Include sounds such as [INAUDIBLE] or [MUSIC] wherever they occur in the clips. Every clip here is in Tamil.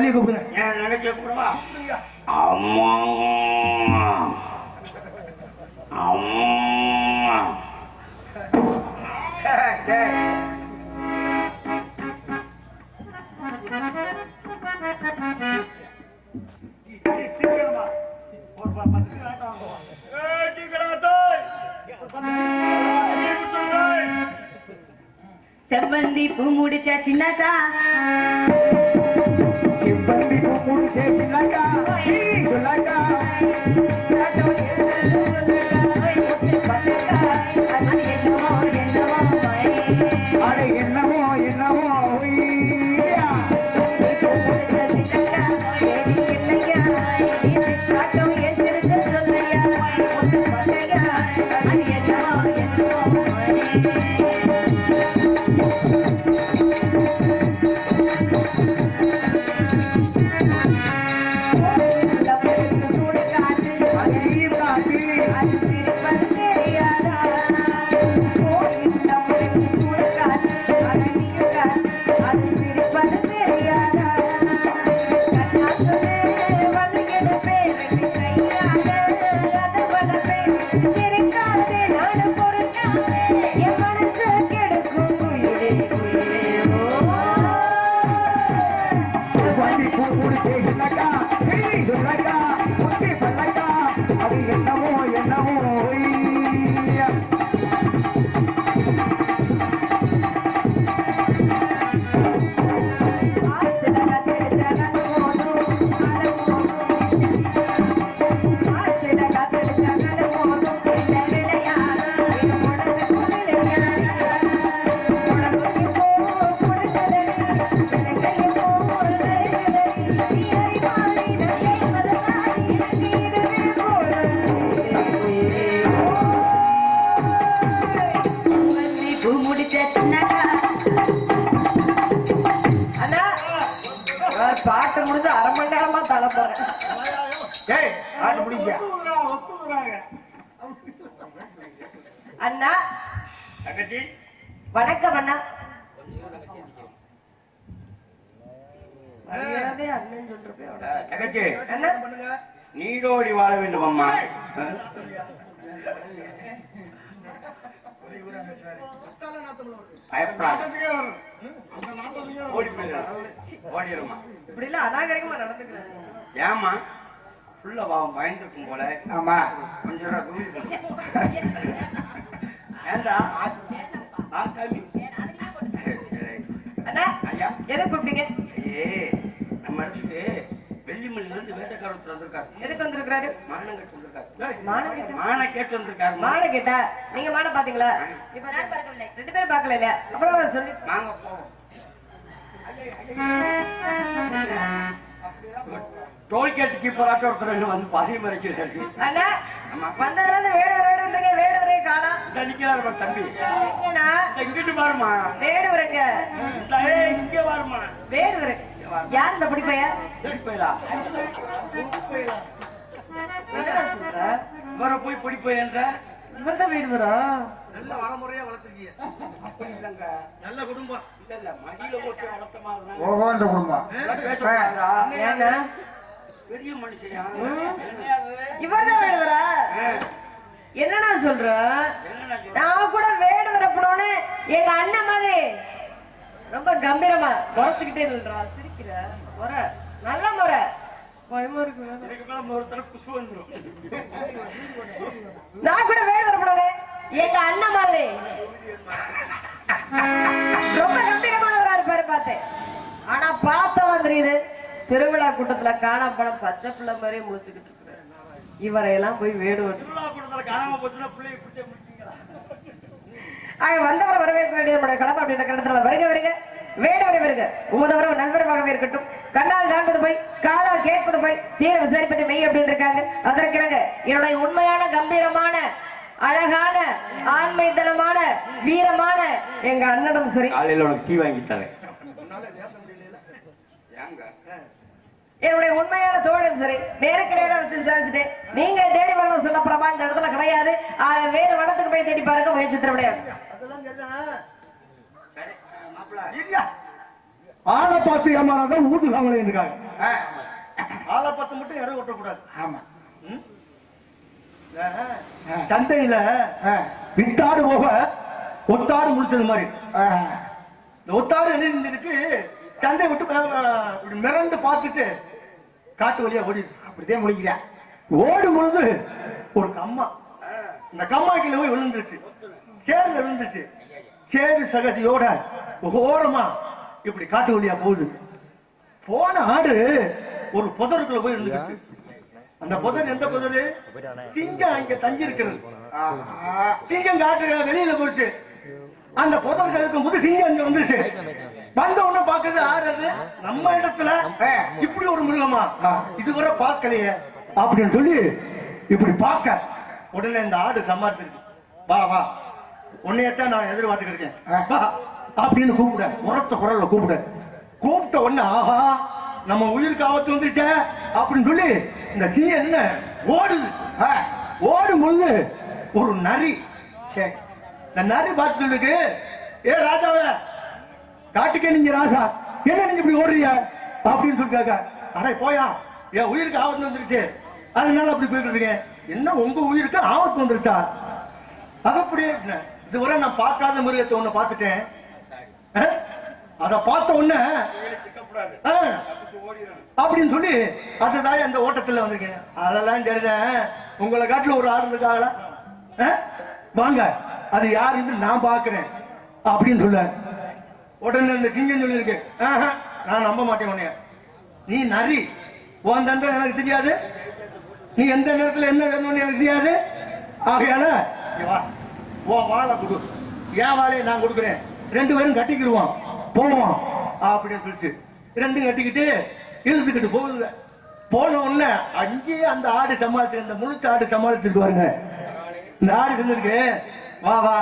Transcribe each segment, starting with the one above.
வள்ளியை கூப்பிடுங்க ஏன் நினைச்ச கூடவா? அம்மா அம்மா. செவ்வந்தி பூ முடிச்ச சின்னக்கா சிம்பந்தி பூ முடிச்சே அண்ணா நீடோடி வாழ வேண்டும் அம்மா. ஏமா ஃபுல்லா பாவம் பயந்துருக்கும் போல. ஆமா. கொஞ்ச நேரம் தூங்கி [LAUGHS] ஏண்டா? ஆ கம்மி சரி. அண்ணா ஐயா. எதை கூப்பிட்டீங்க? ஏ நம்ம இடத்துக்கு வெள்ளிமல்லில இருந்து வந்திருக்காரு. எதுக்கு வந்திருக்கிறாரு? மானம் கட்டு வந்திருக்காரு. மானம் கேட்டா? மானை கேட்டு வந்திருக்காரு மானை கேட்டா? நீங்க மானை பாத்தீங்களா? இப்ப நான் பார்க்கவில்லை. ரெண்டு பேரும் பார்க்கல இல்லையா அப்புறம் சொல்லி வாங்க போவோம். டோல்கேட் கீப்பராட்ட ஒருத்தர் வந்து பாதி மறைக்கிறாரு. அண்ணா. வந்ததுல இருந்து வேடு வேடுன்றீங்க வேடு வரைய காணோம் இந்த நிக்கிறாரு தம்பி. இங்கிட்டு பாருமா வேடு வரங்க. இங்க பாருமா வேடு வரங்க. யார் இந்த பிடி பையன் பிடிப்பையலா என்னடா சொல்ற இவரை போய் பிடிப்பையன்ற இவர் தான் வீடு வரும் நல்ல வளமுறையா வளர்த்துருக்கீங்க அப்படி இல்லைங்க நல்ல குடும்பம் இல்ல இல்ல மடியில போட்டு வளர்த்த மாதிரி குடும்பம் ஏங்க பெரிய மனுஷயா இவர் தான் வீடு வரா என்னடா சொல்ற நான் கூட வேடு வரப்படணும்னு எங்க அண்ணன் மாதிரி ரொம்ப கம்பீரமா குறைச்சுக்கிட்டே இல்லைன்றா சிரிக்கிற. முறை. நல்ல முறை. பயமா இருக்கு நான் கூட வேடு வரப்படணும் எங்க அண்ணன் மாதிரி. ரொம்ப கம்பீரமானவரா இருப்பாரு பார்த்தேன் ஆனா பார்த்ததான் தெரியுது. திருவிழா கூட்டத்துல காணாம படம் பச்சை பிள்ளை மாதிரியே முடிச்சுக்கிட்டு இருக்கிறாரு இவரை எல்லாம் போய் வேடு வரணும் திருவிழா கூட்டத்துல காணாம போச்சுன்னா பிள்ளைய பிடிச்ச முடிச்சீங்களா ஆக வந்தவரை வரவேற்க வேண்டியது நம்முடைய கடமை அப்படின்ற கருத்துல வருக வருக. வேடவரை வருக. உமது உறவு நண்பர்களாகவே இருக்கட்டும். கண்ணால் காண்பது போய் காதால் கேட்பது போய் தீர விசாரிப்பது மெய் அப்படின்னு இருக்காங்க. அதற்கிணங்க என்னுடைய உண்மையான கம்பீரமான அழகான ஆண்மைத்தனமான வீரமான எங்க அண்ணனும் சரி. காலையில உனக்கு டீ வாங்கி தரேன். ஏங்க என்னுடைய உண்மையான தோழம் சரி. நேருக்கு நேரம் வச்சு விசாரிச்சுட்டேன். நீங்க தேடி வரணும் சொல்ல பிரபா இந்த இடத்துல கிடையாது. வேறு வனத்துக்கு போய் தேடி பாருங்க முயற்சி தர முடியாது ஆளை பார்த்து ஏமாறாதான் ஊதுகாங்களே இருக்காங்க ஆளை பத்து மட்டும் இடம் விட்டக்கூடாது ஆமா. சந்தையில வித்தாடு போக ஒத்தாடு முடிச்சது மாதிரி. என்ன இருக்கு சந்தை விட்டு மிரண்டு பார்த்துட்டு காட்டு வழியா ஓடிடுது அப்படித்தான் முடிக்கிறா ஓடும் பொழுது ஒரு கம்மா. இந்த கம்மாக்கில போய் விழுந்துருச்சு. சேர்ல விழுந்துச்சு சேரு சகதியோட ஓரமா இப்படி காட்டு வழியா போகுது. போன ஆடு ஒரு புதருக்குள்ள போய் இருந்துச்சு அந்த புதர் எந்த புதரு? சிங்கம் இங்க தங்கி இருக்கிறது சிங்கம் காட்டு வெளியில போச்சு. அந்த புதர்கள் இருக்கும்போது சிங்கம் இங்க வந்துருச்சு. வந்த உடனே பாக்குறது ஆறு நம்ம இடத்துல இப்படி ஒரு மிருகமா? இதுவரை பார்க்கலையே. அப்படின்னு சொல்லி இப்படி பார்க்க. உடனே இந்த ஆடு சமாளிச்சிருக்கு வா வா. உன்னையத்தான் நான் எதிர்பார்த்துக்கிட்டு இருக்கேன். அப்படின்னு கூப்பிட. உரத்த குரல்ல கூப்பிட. கூப்பிட்ட உடனே ஆஹா நம்ம உயிருக்கு ஆபத்து வந்துச்சே அப்படின்னு சொல்லி இந்த சிங்கம் என்ன ஓடுது ஓடும் பொழுது ஒரு நரி. சரி இந்த நரி பார்த்து சொல்லுக்கு ஏ ராஜாவே காட்டுக்கே நீங்க ராசா என்ன நீங்க இப்படி ஓடுறீங்க? அப்படின்னு சொல்லி கேட்க. அடே போயா. என் உயிருக்கு ஆபத்து வந்துருச்சு. அதனால அப்படி போயிட்டு இருக்கேன். என்ன உங்க உயிருக்கு ஆபத்து வந்துருச்சா? அது அப்படியே? இதுவரை நான் பார்க்காத மிருகத்தை ஒண்ணு பார்த்துட்டேன்? அத பார்த்த உடனே அப்படின்னு சொல்லி அதுதான் அந்த ஓட்டத்துல வந்திருக்கேன். அதெல்லாம் தெரிஞ்சேன் உங்களை காட்டுல ஒரு ஆள் இருக்காங்களா? வாங்க அது யாருன்னு நான் பாக்குறேன் அப்படின்னு சொல்ல. உடனே இந்த சிங்கம் சொல்லியிருக்கு நான் நம்ப மாட்டேன் உன்னைய. நீ நரி. உன் தண்டனை எனக்கு தெரியாது. நீ எந்த நேரத்துல என்ன வேணும்னு எனக்கு தெரியாது. ஆகையால வா. உன் வாழை கொடு. என் வாழையை நான் கொடுக்குறேன். ரெண்டு பேரும் கட்டிக்கிடுவோம் போவோம். அப்படின்னு சொல்லிச்சு ரெண்டும் கட்டிக்கிட்டு இழுத்துக்கிட்டு போகுதுங்க. போன உடனே அங்கேயே அந்த ஆடு சமாளிச்சு அந்த முழுச்ச ஆடு சமாளிச்சுட்டு பாருங்க. இந்த ஆடு இருந்திருக்கு வா வா.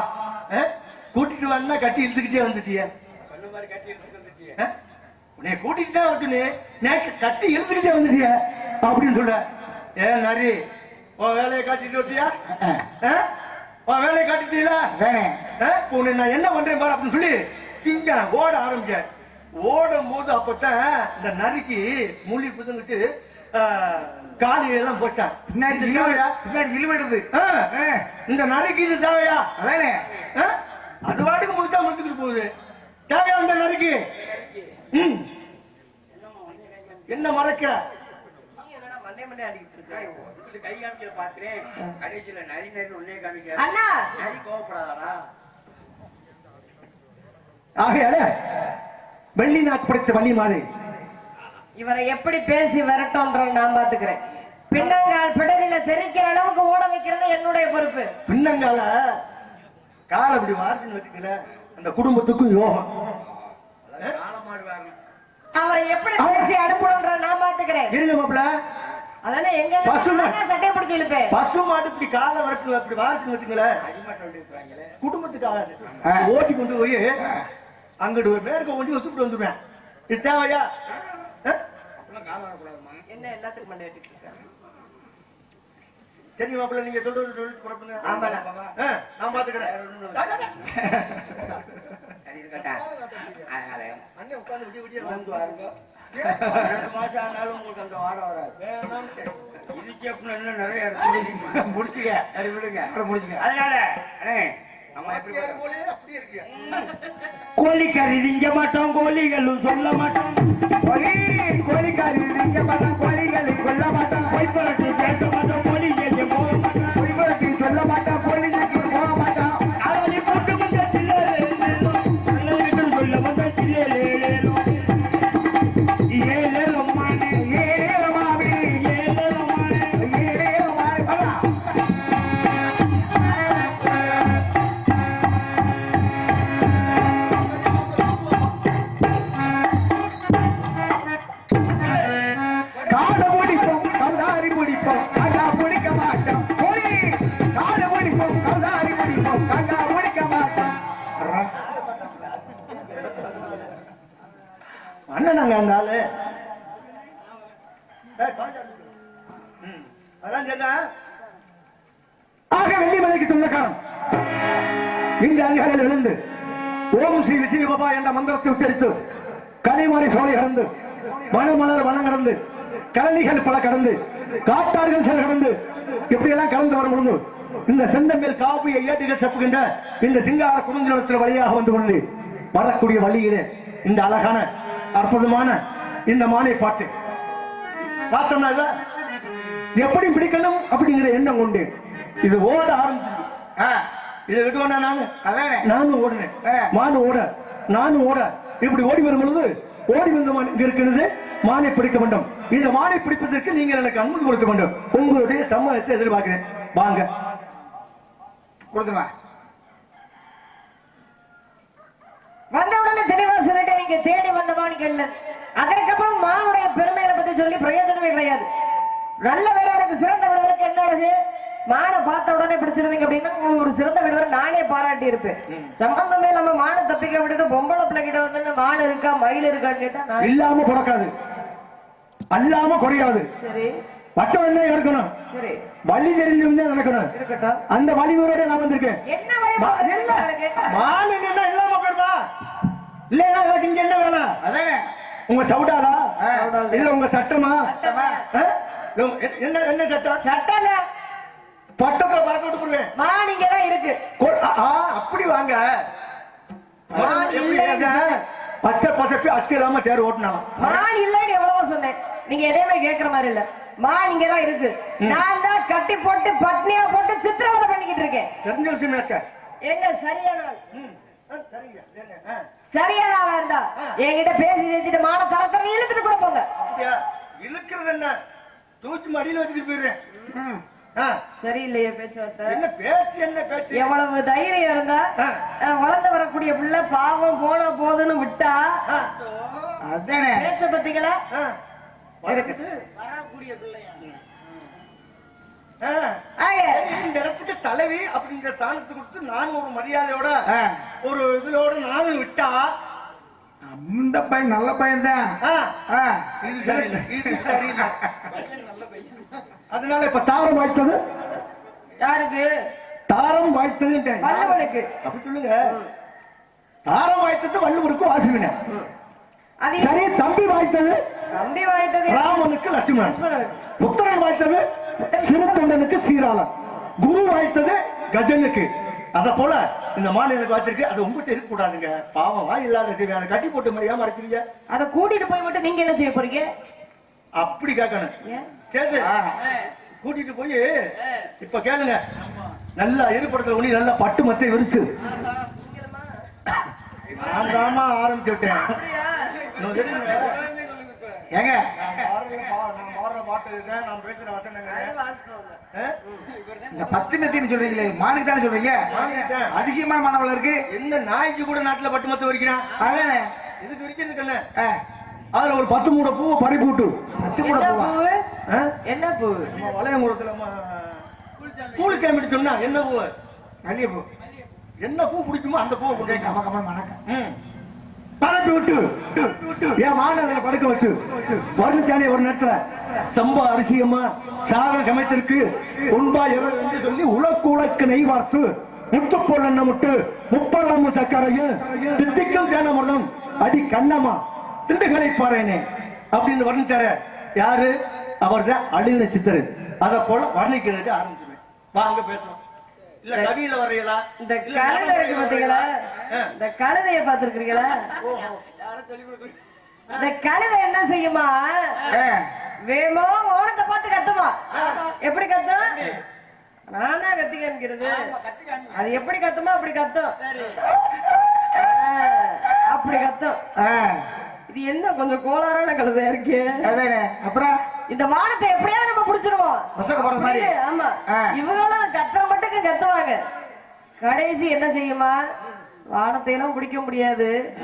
கூட்டிட்டு வந்தா கட்டி இழுத்துக்கிட்டே வந்துட்டிய. உன்னை கூட்டிட்டு தான் வந்துட்டு நேற்று கட்டி இழுத்துக்கிட்டே வந்துட்டிய. அப்படின்னு சொல்ற. ஏ நரி உன் வேலையை காட்டிட்டு வச்சியா ஆ, வேலையை காட்டிட்டீங்களா? வேணே. உன்னை நான் என்ன பண்றேன் பாரு அப்படின்னு சொல்லி சிங்கம் ஓட ஆரம்பிச்ச ஓடும் போது அப்பதான் இந்த நரிக்கு மூலி புதுங்கிட்டு காலி எல்லாம் போச்சான் பின்னாடி? பின்னாடி இழுவிடுது. இந்த நரிக்கு இது தேவையா? அதானே? அது வாட்டுக்கு முடிச்சா முடிச்சுக்கிட்டு போகுது. தேவையா இந்த நரிக்கு ம். என்ன மறைக்கிற கை காமிக்கிற பாக்குறேன் கடைசியில நரி நரி ஒன்னே காமிக்க அண்ணா! நரி கோவப்படாதாடா. ஆகையால வெள்ளி நாக்கு படைத்த வள்ளி மாதிரி. இவரை எப்படி பேசி விரட்டோன்ற நான் பாத்துக்கிறேன் பின்னங்கால் பிடரில தெரிக்கிற அளவுக்கு ஓட வைக்கிறது என்னுடைய பொறுப்பு. பின்னங்கால காலை இப்படி வார்த்தைன்னு வச்சுக்கல அந்த குடும்பத்துக்கும் யோகம். காலமாடுவாங்க அவரை எப்படி பேசி அனுப்பணும்ன்ற நான் பாத்துக்கிறேன் இருங்க மாப்பிள அதானே எங்க பசுமை. நானே சட்டையை பிடிச்சி இழுப்பேன். பசு மாடு இப்படி காலை வார்த்தைன்னு வச்சுக்கல அடிமட்டம் வந்துருக்காங்களே குடும்பத்துக்கு ஆகாது. ஓட்டி கொண்டு போய் அங்கிட்டு வச்சுட்டு வந்துடுவேன் இது தேவையா? அப்பெல்லாம் காலம் வரக்கூடாதுமா என்ன எல்லாத்துக்கும் சரி மாப்பிள்ள நீங்க சொல்றது சொல்லிட்டு புறப்படுங்க. ஆமாடா. அஹ், நான் பாத்துக்கிறேன். உட்கார்ந்து விடிய விடிய வந்து வாருங்க. மாசம் ஆனாலும் உங்களுக்கு அந்த வாரம் வராது அப்புறம் இன்னும் நிறைய இருக்கு முடிச்சுக்க சரி விடுங்க அப்புறம் முடிச்சுக்க அதனால கோழிக்கறி திங்க மாட்டோம் கோழிகளும் சொல்ல மாட்டோம் கோழி கோழிக்காரி திங்க மாட்டான் கோழிகளை கொல்ல மாட்டோம் பொய் பேச மாட்டோம் கோழி இப்படி எல்லாம் கடந்து வரும் பொழுது இந்த செந்தமேல் காப்பியை ஏட்டுகள் செப்புகின்ற இந்த சிங்கார குறுஞ்சிலத்தில் வழியாக வந்து கொண்டு வரக்கூடிய வழியிலே இந்த அழகான அற்புதமான இந்த மானை பாட்டு. பார்த்தோம்னா எப்படி பிடிக்கணும் அப்படிங்கிற எண்ணம் கொண்டு இது ஓட ஆரம்பிச்சது ஆ, இதை விடுவேனா நானு? நானும் ஓடினேன். மானு ஓட நானும் ஓட. இப்படி ஓடி வரும் பொழுது ஓடி வந்த மான் இங்க இருக்கிறது. மானை பிடிக்க வேண்டும். இந்த மானை பிடிப்பதற்கு நீங்கள் எனக்கு அனுமதி கொடுக்க வேண்டும். உங்களுடைய சம்மதத்தை எதிர்பார்க்கிறேன். வாங்க. வந்த உடனே தெளிவா சொல்லிட்டு நீங்க தேடி வந்த மாணிக்க இல்ல. அதற்கப்புறம் மானுடைய பெருமைகளை பத்தி சொல்லி பிரயோஜனமே கிடையாது. நல்ல விடவருக்கு சிறந்த விடவருக்கு என்ன அழகு? மானை பார்த்த உடனே பிடிச்சிருந்தீங்க அப்படின்னா உங்களுக்கு ஒரு சிறந்த விடுவர் நானே பாராட்டி இருப்பேன் சம்பந்தமே நம்ம மானை தப்பிக்க விட்டுட்டு பொம்பளை பிள்ளை கிட்ட வந்து மாடு இருக்கா மயில் இருக்கான்னு கேட்டா இல்லாம பிறக்காது. அல்லாம குறையாது. சரி. பச்சை என்ன இருக்கணும். சரி. வழி தெரிஞ்சு நடக்கணும். அந்த வழிமுறையோட நான் வந்திருக்கேன்? மான் இல்லாம போயிருமா? இல்லையா எனக்கு இங்க என்ன வேலை? அதானே. உங்க சவுடாலா? இல்ல உங்க சட்டமா? சட்டமா? என்ன என்ன சட்டம்? சட்டங்க பட்டத்துல பறக்க விட்டு போடுவேன். மான் இங்கதான் இருக்கு. அப்படி வாங்க? பச்சை பசப்பி அச்சு இல்லாம தேர் ஓட்டினாலும். மான் இல்லைன்னு எவ்வளவோ சொன்னேன். நீங்க எதையுமே கேக்குற மாதிரி இல்ல. மான் இங்கதான் இருக்கு. நான் தான் கட்டி போட்டு பட்னியா போட்டு சித்திரவதை பண்ணிக்கிட்டு இருக்கேன். தெரிஞ்ச விஷயம் எங்க சரியான சரியான ஆளா இருந்தா என்கிட்ட பேசி செஞ்சுட்டு மான தர தர இழுத்துட்டு கூட போங்க? இழுக்கிறது என்ன? தூக்கி மடியில வச்சுட்டு போயிடுறேன். ம். சரியில்லையே பேச்சுவார்த்தை. என்ன பேச்சு என்ன பேச்சு? எவ்வளவு தைரியம் இருந்தா வளர்ந்து வரக்கூடிய பிள்ளை பாவம் போன போதுன்னு விட்டா அதானே பேச்ச பத்திங்களா ஆ. ஆக, இந்த இடத்துக்கு தலைவி அப்படிங்கிற ஸ்தானத்தை கொடுத்து நான் ஒரு மரியாதையோட ஒரு இதுலோட நானும் விட்டா? அந்த பையன் நல்ல பையன் தான் ஆ, இது சரியில்லை. இது சரியில்லை. [LAUGHS] அதனால இப்ப தாரம் வாய்த்தது? யாருக்கு? தாரம் வாய்த்ததுன்ட்டேன் வல்லவனுக்கு அப்படி சொல்லுங்க. தாரம் வாய்த்தது வள்ளுவருக்கு வாசுவின. அது சரி தம்பி வாய்த்தது தம்பி வாய்த்தது ராமனுக்கு லட்சுமணன். புத்திரன் வாய்த்தது சிறுத்தொண்டனுக்கு சீராளன். குரு வாய்த்தது கஜனுக்கு. அத போல இந்த மாநிலத்துக்கு வாய்த்திருக்கு. அது உங்ககிட்ட இருக்க கூடாதுங்க பாவம் இல்லாத செய்தி அதை கட்டி போட்டு மாதிரியா மறைக்கிறீங்க. அதை கூட்டிட்டு போய் மட்டும் நீங்க என்ன செய்ய போறீங்க? அப்படி கேட்கணும். ஏன்? சரி ஆ. கூட்டிட்டு போய் இப்ப கேளுங்க. நல்லா எதிர்படுத்தல உனி நல்லா பட்டு மத்தை விரிச்சு நான் தாமா ஆரம்பிச்சு விட்டேன். ஏங்க? இந்த பத்து மெத்தின்னு சொல்றீங்களே மானுக்கு தானே சொல்றீங்க. அதிசயமான மாணவர்கள் இருக்கு. என்ன நாய்க்கு கூட நாட்டுல பட்டு மத்த வரிக்கிறான் இதுக்கு விரிக்கிறதுக்கு என்ன? அதுல ஒரு பத்து மூட பூவை பறி போட்டு பத்து பூவு? ஆ? என்ன நம்ம வளையங்குளத்துல கூலிக்கிழமை சொன்னா என்ன பூ மல்லிகைப்பூ. என்ன பூ பிடிக்குமோ அந்த பூவை கொண்டு அப்படியே கம்ம கம்ம மணக்கம் ம். பரப்பி விட்டு. என் மாநகர படுக்க வச்சு. வருத்தானே ஒரு நேரத்துல சம்பா அரிசியம்மா சாதன சமைத்திருக்கு உண்பா எவர் என்று சொல்லி உலக்கு உலக்கு நெய் வார்த்து முத்து பொல்லண்ண முட்டு முப்பழம் சக்கரையும் தித்திக்கும் தேனமிர்தம் அடி கண்ணம்மா திண்டுகளை பாருனே அப்படின்னு வர்ணிச்சாரு. யாரு? அவர்தான் அழுகின சித்தரு. அதை போல வர்ணிக்கிறதுக்கு ஆரம்பிச்சிருவேன் வாங்க பேசலாம் இல்ல கவியில வரையலா இந்த கழுதை இருக்கு பாத்தீங்களா? இந்த கழுதைய பாத்துருக்கீங்களா இந்த கழுதை என்ன செய்யுமா? வேமோ ஓனத்தை பார்த்து கத்துமா? எப்படி கத்தும்? நானா கத்தி காமிக்கிறது அது எப்படி கத்துமா அப்படி கத்தும். அப்படி கத்தும். இது என்ன கொஞ்சம் கோளாறான கழுதையா இருக்கு? அதானே அப்புறம்? இந்த வானத்தை எப்படியா நம்ம புடிச்சிருவோம். மொசக்க போறது மாதிரி. ஆமா. ஆ. இவங்களும் கத்துற மட்டுக்கு கத்துவாங்க. கடைசி என்ன செய்யுமா? வானத்தை எல்லாம் பிடிக்க முடியாது.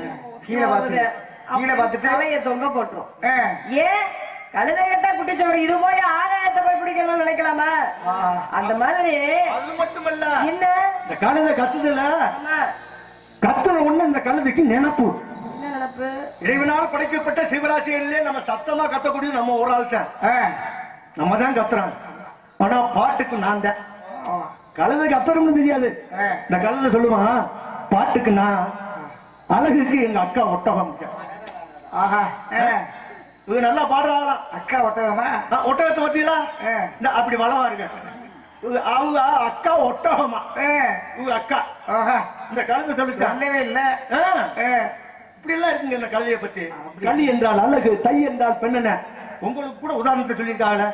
கீழே பார்த்து, கீழே பார்த்துட்டு- தலைய தொங்க போட்டுரும். ஏன்? கழுதை கட்டா குட்டிச்சோறு இது போய் ஆகாயத்தை போய் பிடிக்கணும்னு நினைக்கலாமா? அந்த மாதிரி அது மட்டுமல்ல. என்ன? இந்த கழுதை கத்துதுல. ஆமா. கத்துன ஒண்ணு இந்த கழுதைக்கு நினப்பு. நினைப்பு இறைவனால் படைக்கப்பட்ட சிவராசியிலே நம்ம சத்தமா கத்தக்கூடிய நம்ம ஒரு ஆள் தான். நம்ம தான் கத்துறோம். ஆனா பாட்டுக்கு நான் தான். கழுதை கத்துறோம்னு தெரியாது. இந்த கழுதை சொல்லுவான் பாட்டுக்கு நான். அழகுக்கு எங்க அக்கா ஒட்டகம். ஆஹா. இவங்க நல்லா பாடுறாங்களாம் அக்கா ஒட்டகமா? ஒட்டகத்தை. இந்த அப்படி வளவா இருக்க அவங்க அக்கா ஒட்டகமா. இவங்க அக்கா. இந்த கழுதை சொல்லிச்சா? சொல்லவே இல்ல. இப்படி எல்லாம் இருக்குங்க இந்த கழுதையை பத்தி. கலி என்றால் அழகு தை என்றால் பெண்ணென்ன உங்களுக்கு கூட உதாரணத்தை சொல்லியிருக்காங்க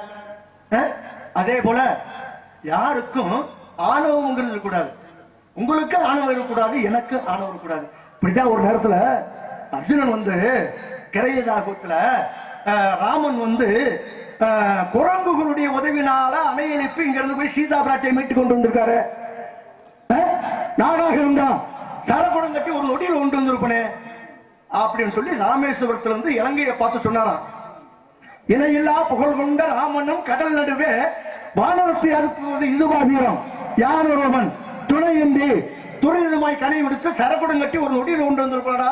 அதே போல யாருக்கும் ஆணவங்கிறது இருக்கக்கூடாது. உங்களுக்கு ஆணவம் இருக்கக்கூடாது எனக்கு ஆணவம் இருக்கக்கூடாது. இப்படிதான் ஒரு நேரத்துல அர்ஜுனன் வந்து கிரையதாகத்துல ராமன் வந்து குரங்குகளுடைய உதவினால அணை எழுப்பி இங்க இருந்து போய் சீதா பிராட்டியை மீட்டு கொண்டு வந்திருக்காரு. நானாக இருந்தா சரக்குடம் கட்டி ஒரு நொடியில் கொண்டு வந்திருப்பனே. அப்படின்னு சொல்லி ராமேஸ்வரத்துல இருந்து இலங்கையை பார்த்து சொன்னாராம். இணையில்லா புகழ் கொண்ட ராமனும் கடல் நடுவே வானரத்தை அனுப்புவது இதுவா வீரம். யார் ஒருவன்? துணையின்றி துரிதமாய் கனை விடுத்து சரக்குடம் கட்டி ஒரு நொடியில் கொண்டு வந்திருப்பாடா?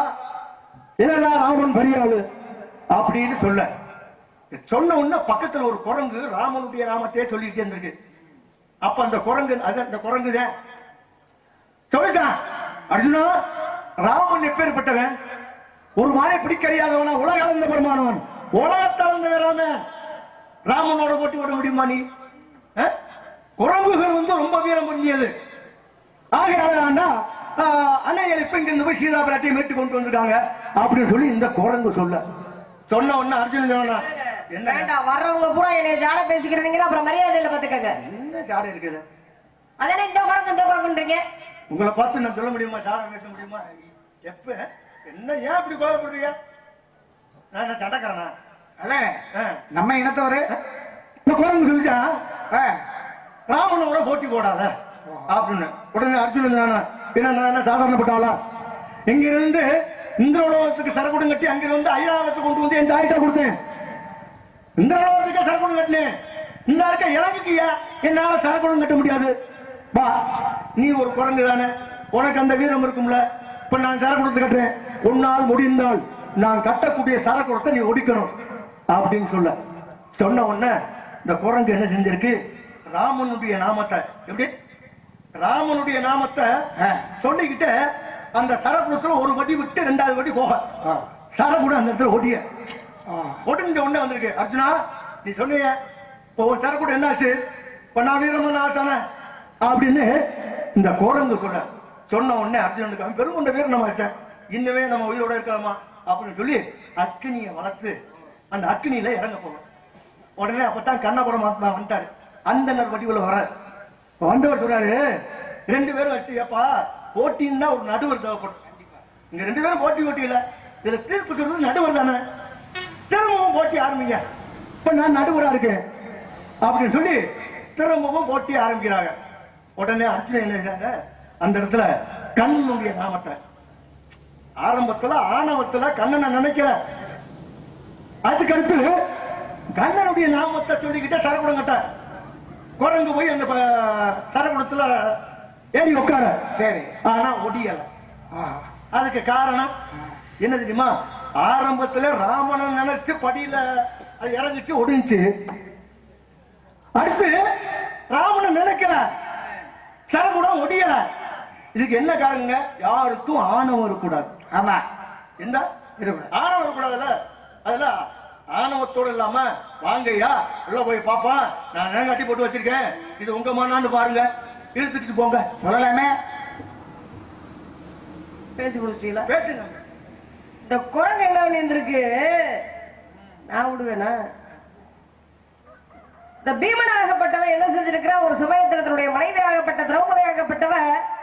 இதெல்லாம் ராமன் பெரியாளு? அப்படின்னு சொல்ல. சொன்ன உடனே பக்கத்துல ஒரு குரங்கு ராமனுடைய நாமத்தையே சொல்லிட்டே இருந்திருக்கு. அப்ப அந்த குரங்கு அது அந்த குரங்கு தான் சொல்லுதான் அர்ஜுனா ராமன் எப்பேற்பட்டவன் ஒரு மாலை பிடிக்கறியாதவனா உலக அளந்த பெருமானவன். உலகத்தை அளந்த ராம ராமனோட போட்டி விட முடியுமா நீ? குரங்குகள் வந்து ரொம்ப வீரம் புரிஞ்சியது ஆகையால அன்னையர் இப்ப இங்க போய் சீதா பிராட்டியை மீட்டு கொண்டு வந்திருக்காங்க அப்படின்னு சொல்லி இந்த குரங்கு சொல்ல. சொன்ன உடனே அர்ஜுனன் சொன்னா என்ன வேண்டாம் வர்றவங்க பூரா என்னைய ஜாட பேசிக்கிறீங்கன்னா அப்புறம் மரியாதை இல்ல பாத்துக்கங்க. என்ன சாடை இருக்குது? அதானே இந்த குரங்கு இந்த குரங்குன்றீங்க? உங்களை பார்த்து நான் சொல்ல முடியுமா? சாடை பேச முடியுமா? எப்ப? என்ன ஏன் இப்படி கோவப்படுறீங்க? நான் என்ன தடக்கிறேனா அதானே. நம்ம இனத்தவரு. இந்த குரங்கு சொல்லிச்சா? ராமனோட போட்டி போடாத. அப்படின்னு. உடனே அர்ஜுனன் நானா என்ன நான் என்ன சாதாரணப்பட்டாளா இங்க இருந்து இந்திரலோகத்துக்கு சரக்குடம் கட்டி அங்க இருந்து ஐராவத்தை கொண்டு வந்து என் தாயிட்ட கொடுத்தேன். இந்திரலோகத்துக்கு சரக்குடம் கட்டினேன். இந்த இருக்க இலங்கைக்கு ஏன் என்னால சரக்குடம் கட்ட முடியாது? வா நீ ஒரு குரங்கு தானே. உனக்கு அந்த வீரம் இருக்கும்ல. இப்ப நான் சரக்குடத்தை கட்டுறேன். உன்னால் முடிந்தால் நான் கட்டக்கூடிய சரக்குடத்தை நீ ஒடிக்கணும் அப்படின்னு சொல்ல. சொன்ன உடனே இந்த குரங்கு என்ன செஞ்சிருக்கு? ராமனுடைய நாமத்தை எப்படி? ராமனுடைய நாமத்தை சொல்லிக்கிட்டு அந்த சரக்குடத்துல ஒரு வட்டி விட்டு ரெண்டாவது வட்டி போக. சரக்குடம் அந்த இடத்துல ஒடிய. ஒடிஞ்ச உடனே வந்திருக்கு. அர்ஜுனா நீ சொன்னீங்க இப்போ உன் சரக்குடம் என்னாச்சு? இப்ப நான் வீரமான ஆசான அப்படின்னு இந்த குரங்கு சொல்ல சொன்ன உடனே அர்ஜுனனுக்கு பெருங்கொண்ட வச்சேன் இன்னுமே நம்ம உயிரோட இருக்கலாமா? அப்படின்னு சொல்லி அக்னியை வளர்த்து அந்த அக்னியில இறங்க போகணும் உடனே அப்பதான் கண்ணபுரம் மகாத்மா வந்துட்டாரு. அந்த வடிவுல வர வந்தவர் சொல்றாரு ரெண்டு பேரும் வச்சு ஏப்பா போட்டின்னா ஒரு நடுவர் தேவைப்படும். இங்க ரெண்டு பேரும் போட்டி போட்டி இல்ல. இதுல தீர்ப்பு சொல்றது நடுவர் தானே. திரும்பவும் போட்டி ஆரம்பிங்க. இப்ப நான் நடுவரா இருக்கேன். அப்படின்னு சொல்லி திரும்பவும் போட்டி ஆரம்பிக்கிறாங்க. உடனே அர்ச்சனை என்ன அந்த இடத்துல கண்ணுடைய நாமத்தை ஆரம்பத்துல ஆணவத்துல கண்ணனை நினைக்கல அதுக்கு அடுத்து கண்ணனுடைய நாமத்தை சொல்லிக்கிட்டே சரக்குடம் கட்ட குரங்கு போய் அந்த சரக்குடத்துல ஏறி உட்கார. சரி. ஆனா ஒடியல. அதுக்கு காரணம் என்ன தெரியுமா? ஆரம்பத்துல ராமனை நினைச்சு படியில அது இறங்கிச்சு ஒடிஞ்சு அடுத்து ராமனை நினைக்கல. சரகுடம் ஒடியல. இதுக்கு என்ன காரணங்க? யாருக்கும் ஆணவம் இருக்கக்கூடாது ஆமா. என்ன? இருக்கக்கூடாது. ஆணவம் இருக்கக்கூடாதுல்ல அதுல ஆணவத்தோடு இல்லாம வாங்கய்யா உள்ள போய் பாப்பா நான் கட்டி போட்டு வச்சிருக்கேன். இது உங்க மண்ணான்னு பாருங்க. இழுத்துட்டு போங்க. சொல்லலாமே. பேசி முடிச்சிட்டீங்களா? பேசுங்க. இந்த குரங்கு என்ன பண்ணிருக்கு நான் விடுவேனா? இந்த பீமன் ஆகப்பட்டவன் என்ன செஞ்சிருக்கிறா? ஒரு சமயத்துல தன்னுடைய மனைவி ஆகப்பட்ட திரௌபதி ஆகப்பட்டவ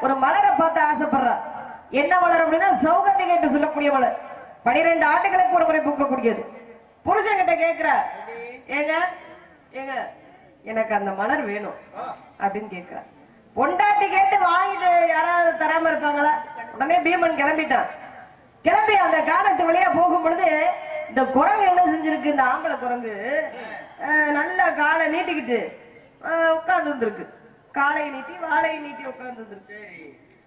ஒரு மலரை பார்த்து ஆசைப்படுறா. என்ன மலர் அப்படின்னா சௌகந்திகை என்று சொல்லக்கூடிய மலர். பனிரெண்டு ஆண்டுகளுக்கு ஒரு முறை பூக்கக்கூடியது. புருஷன் கிட்ட கேட்கிற ஏங்க ஏங்க எனக்கு அந்த மலர் வேணும். அப்படின்னு கேக்குறா. பொண்டாட்டி கேட்டு வாங்கிட்டு யாராவது தராம இருப்பாங்களா? உடனே பீமன் கிளம்பிட்டான். கிளம்பி அந்த காலத்து வழியா போகும் பொழுது இந்த குரங்கு என்ன செஞ்சிருக்கு? இந்த ஆம்பளை குரங்கு. நல்ல காலை நீட்டிக்கிட்டு உட்கார்ந்து இருந்திருக்கு காலையை நீட்டி வாழையை நீட்டி உட்கார்ந்து இருந்திருக்கு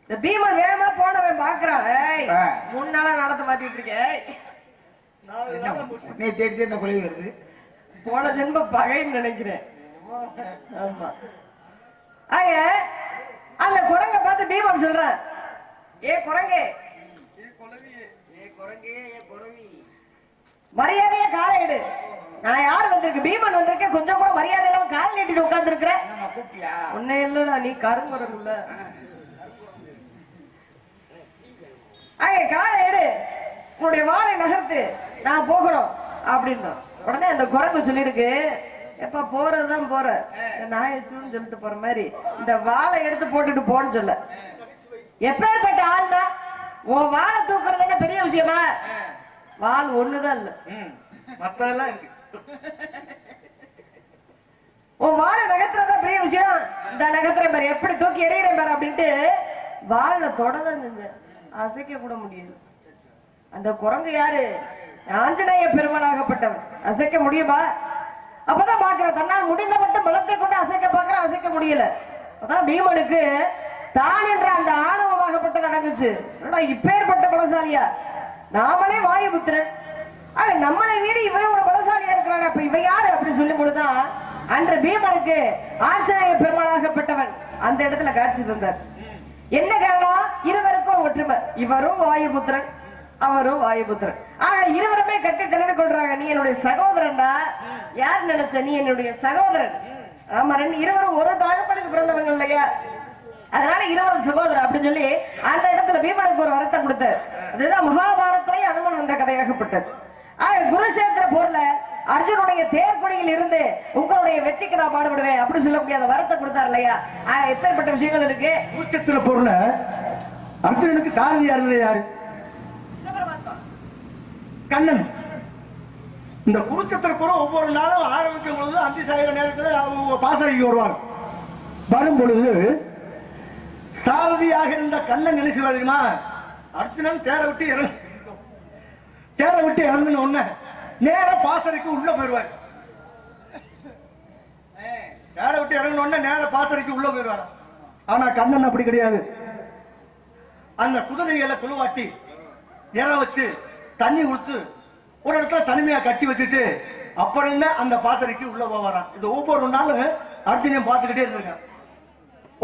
இந்த பீமன் வேகமா போனவன் பாக்குறான். முன்னால நடத்த மாட்டிட்டு இருக்கேன் நீ தேடி இந்த கொலை வருது? போன ஜென்ம பகைன்னு நினைக்கிறேன். ஆமா. ஆக அந்த குரங்க பார்த்து பீமன் சொல்றான் ஏ குரங்கே. மரியாதையா காலை எடு. நான் யார் வந்திருக்கு? பீமன் வந்திருக்கேன் கொஞ்சம் கூட மரியாதை இல்லாம கால் நீட்டிட்டு உட்கார்ந்து இருக்கிறேன் உன்னை இல்லடா நீ கரும்புறதுல அங்கே காலை எடு. உன்னுடைய வாளை நகர்த்து நான் போகணும் அப்படின்னா. உடனே அந்த குரங்கு சொல்லியிருக்கு எப்ப போறதுதான் போற. நாயச்சுன்னு சொல்லிட்டு போற மாதிரி. இந்த வாளை எடுத்து போட்டுட்டு போன்னு சொல்ல. எப்பேற்பட்ட ஆள்னா உன் வாளை தூக்குறது என்ன பெரிய விஷயமா? வாள் ஒண்ணுதான் இல்ல. மத்ததெல்லாம் இருக்கு. [LAUGHS] உன் வாழை நகர்த்துறதா பெரிய விஷயம். இந்த நகர்த்துறேன் பாரு எப்படி தூக்கி எறிகிறேன் பாரு அப்படின்ட்டு வாழை தொடதான் செஞ்சேன் அசைக்க கூட முடியாது அந்த குரங்கு யாரு? ஆஞ்சநேய பெருமனாகப்பட்டவன் அசைக்க முடியுமா? அப்பதான் பாக்குற தன்னால் முடிந்த மட்டும் பலத்தை கொண்டு அசைக்க பாக்குற அசைக்க முடியல. அதான் பீமனுக்கு தான் என்ற அந்த ஆணவமாகப்பட்டது அடங்குச்சு. இப்பேற்பட்ட பலசாலியா? நாமளே வாயு புத்திரன். ஆக நம்மளை மீறி இவன் ஒரு பல பலசாலியா இருக்கிறான் அப்ப இவன் யாரு அப்படி சொல்லும் பொழுதுதான் அன்று பீமனுக்கு ஆஞ்சநேய பெருமாளாகப்பட்டவன் அந்த இடத்துல காட்சி தந்தார். என்ன காரணம் இருவருக்கும் ஒற்றுமை. இவரும் வாயுபுத்திரன் அவரும் வாயுபுத்திரன். ஆக இருவருமே கட்டி தலைவி கொள்றாங்க. நீ என்னுடைய சகோதரன்டா? யார் நினைச்ச நீ என்னுடைய சகோதரன்? ஆமா ரெண்டு இருவரும் ஒரு தகப்பனுக்கு பிறந்தவங்க இல்லையா? அதனால இருவரும் சகோதரர் அப்படின்னு சொல்லி அந்த இடத்துல பீமனுக்கு ஒரு வரத்தை கொடுத்தார். அதுதான் மகாபாரத்திலேயே அனுமன் வந்த கதையாகப்பட்டது. ஆக குருஷேத்திர போர்ல அர்ஜுனுடைய தேர்கொடியில் இருந்து உங்களுடைய வெற்றிக்கு நான் பாடுபடுவேன் அப்படி சொல்ல முடியாத வரத்தை கொடுத்தார் இல்லையா? எப்பேற்பட்ட விஷயங்கள் இருக்கு? பூச்சத்திர பொருள அர்ஜுனனுக்கு சாரதியா இருந்தது யாரு? கண்ணன். இந்த குருச்சத்திர புறம் ஒவ்வொரு நாளும் ஆரம்பிக்கும் பொழுது அந்தி சாயிர நேரத்தில் பாசறைக்கு வருவாங்க. வரும் பொழுது சாரதியாக இருந்த கண்ணன் என்ன செய்வார் தெரியுமா? அர்ஜுனன் தேரை விட்டு இறங்கு தேரை விட்டு இறங்குன உடனே நேரம் பாசறைக்கு உள்ள போயிருவார் நேர விட்டு இறங்கணும்னா நேர பாசறைக்கு உள்ள போயிருவார் ஆனா கண்ணன் அப்படி கிடையாது. அந்த குதிரைகளை குழுவாட்டி இற வச்சு தண்ணி கொடுத்து ஒரு இடத்துல தனிமையா கட்டி வச்சுட்டு அப்புறம் தான் அந்த பாசறைக்கு உள்ள போவாராம். இது ஒவ்வொரு நாளும் அர்ஜுனையும் பார்த்துக்கிட்டே இருந்திருக்கேன்.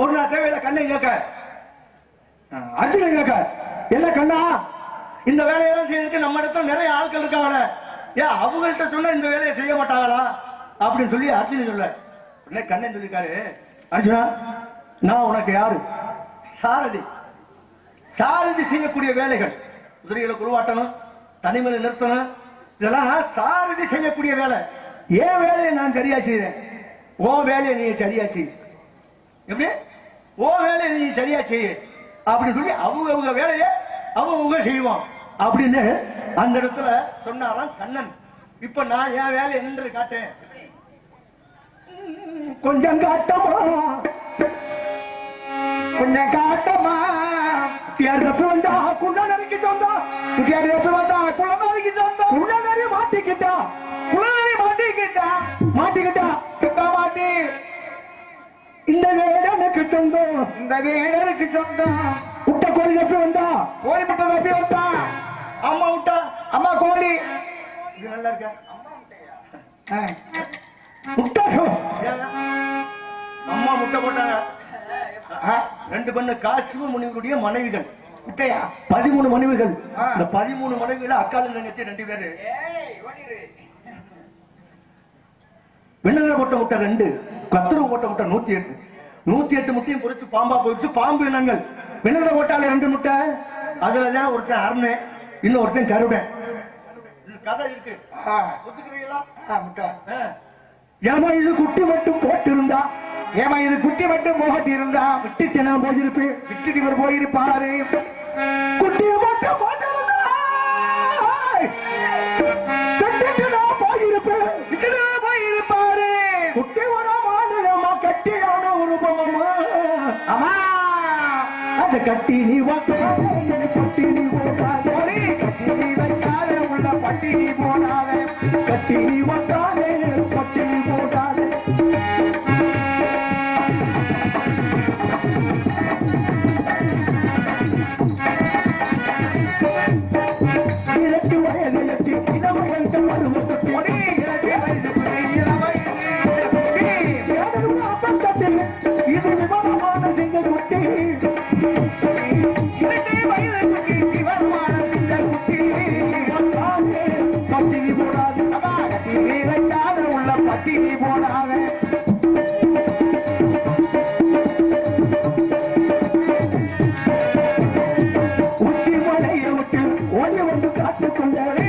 ஒரு நாள் தேவையில்ல கண்ணை கேட்க அர்ஜுனன் கேட்க என்ன கண்ணா இந்த வேலையெல்லாம் செய்யறதுக்கு நம்ம இடத்துல நிறைய ஆட்கள் இருக்காங்க ஏன் அவங்கள்ட்ட சொன்னா இந்த வேலையை செய்ய மாட்டாங்களா? அப்படின்னு சொல்லி அர்ஜுனன் சொல்ல உடனே கண்ணன் சொல்லிருக்காரு அர்ஜுனா நான் உனக்கு யாரு? சாரதி. சாரதி செய்யக்கூடிய வேலைகள். குதிரைகளை குழுவாட்டணும் தனிமையில நிறுத்தணும். இதெல்லாம் சாரதி செய்யக்கூடிய வேலை. என் வேலையை நான் சரியா செய்யறேன்? ஓ வேலையை நீ சரியா செய். எப்படி? ஓ வேலையை நீ சரியா செய்ய அப்படின்னு சொல்லி அவங்க அவங்க வேலையை அவங்க செய்வோம் அப்படின்னு அந்த இடத்துல சொன்னாராம் கண்ணன். இப்ப நான் என் வேலை நின்று காட்டேன் கொஞ்சம் காட்டமா? கொஞ்சம் காட்டமா? தேர்தப்பு வந்தா குண்டா நறுக்கி சொந்தா தேர்தப்பு வந்தா குள்ள நறுக்கி சொந்தா குள்ள நறி மாட்டிக்கிட்டா. குள்ள நறி மாட்டிக்கிட்டா. மாட்டிக்கிட்டா. கிட்டா மாட்டி இந்த வேடனுக்கு சொந்தம் இந்த வேடனுக்கு சொந்தம் விட்ட கோழி தப்பி வந்தா? கோழி முட்டை தப்பி வந்தா? அம்மா விட்டா அம்மா கோழி. இது நல்லா இருக்கா? முட்டை அம்மா முட்டை போட்டாங்க ரெண்டு பண்ண காசிம முனிவருடைய மனைவிகள். முட்டையா? பதிமூணு மனைவிகள். இந்த பதிமூணு மனைவிகள் அக்கால தங்கச்சி ரெண்டு பேரு. வெண்ணதை போட்ட முட்டை ரெண்டு கத்திரவு போட்ட முட்டை நூத்தி எட்டு. நூத்தி எட்டு முட்டையும் பொறிச்சு பாம்பா போயிடுச்சு. பாம்பு இனங்கள். வெண்ணதை போட்டாலே ரெண்டு முட்டை. அதுலதான் ஒருத்தன் அருண் இன்னும் ஒருத்தன் கருடன் கதை இருக்கு. முட்டை. ஏமா இது குட்டி மட்டும் போட்டிருந்தா? ஏமா இது குட்டி மட்டும் போட்டு இருந்தா விட்டுட்டு நான் போயிருப்பேன். விட்டுட்டு இவர் போயிருப்பாரு. குட்டி மட்டும் போட்டிருந்தா? விட்டுட்டு நான் போயிருப்பேன். விட்டுட்டு கட்டியான அம்மா அதை கட்டி நீ வைக்காத கட்டி நீ போடாத கட்டி நீ வைக்காத உள்ள பட்டி நீ போடாத. கட்டி நீ வைக்காத காத்துக்கொண்டே